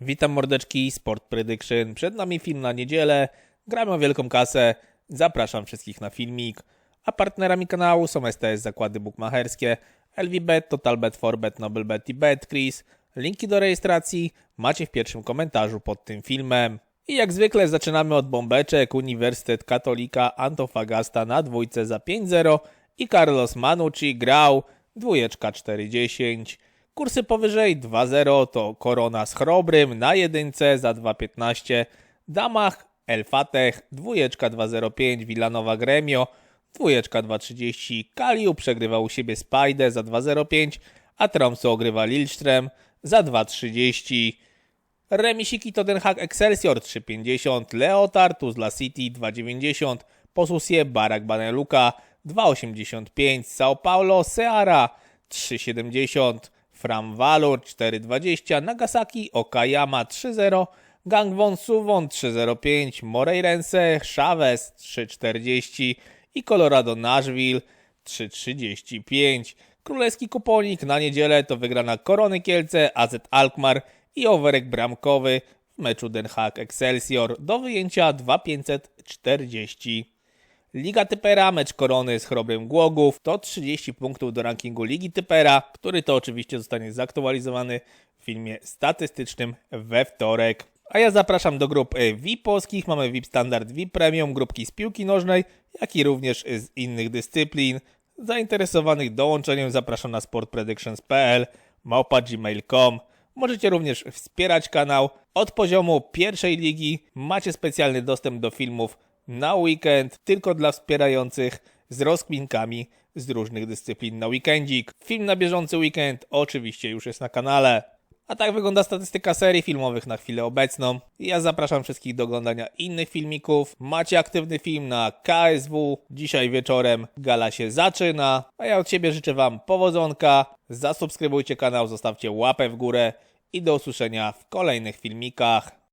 Witam mordeczki, Sport Prediction. Przed nami film na niedzielę. Gramy o wielką kasę. Zapraszam wszystkich na filmik. A partnerami kanału są STS Zakłady Bukmacherskie, LVBet, TotalBet, Forbet, NobleBet i BetCris. Linki do rejestracji macie w pierwszym komentarzu pod tym filmem. I jak zwykle zaczynamy od bombeczek. Uniwersytet Katolika Antofagasta na dwójce za 5-0 i Carlos Manucci grał dwójeczka 4-10. Kursy powyżej 2-0 to Korona z Chrobrym na jedynce za 2-15, Damach El Fateh, dwójeczka 2-0-5, Villanowa Gremio, dwójeczka 2-30, Kaliu przegrywał u siebie Spajdę za 2-0-5, a Tromso ogrywa Lilström za 2-30. Remisiki to Den Haag Excelsior 3,50, Leotard Tuzla City 2,90, Posusie Barak Baneluka 2,85, Sao Paulo Seara 3,70, Fram Valor 4,20, Nagasaki Okayama 3,0, Gangwon Suwon 3,05, Moreirense Chavez 3,40 i Colorado Nashville 3,35. Królewski kuponik na niedzielę to wygrana Korony Kielce, AZ Alkmaar i overek bramkowy w meczu Den Haag Excelsior do wyjęcia 2,540. Liga Typera, mecz Korony z Chrobrym Głogów to 30 punktów do rankingu Ligi Typera, który to oczywiście zostanie zaktualizowany w filmie statystycznym we wtorek. A ja zapraszam do grup y, VIP polskich. Mamy VIP Standard, VIP Premium, grupki z piłki nożnej, jak i również z innych dyscyplin. Zainteresowanych dołączeniem zapraszam na sportpredictions.pl małpa gmail.com. Możecie również wspierać kanał. Od poziomu pierwszej ligi macie specjalny dostęp do filmów na weekend, tylko dla wspierających z rozkminkami z różnych dyscyplin na weekendzik. Film na bieżący weekend oczywiście już jest na kanale. A tak wygląda statystyka serii filmowych na chwilę obecną. Ja zapraszam wszystkich do oglądania innych filmików. Macie aktywny film na KSW. Dzisiaj wieczorem gala się zaczyna. A ja od siebie życzę Wam powodzonka. Zasubskrybujcie kanał, zostawcie łapę w górę i do usłyszenia w kolejnych filmikach.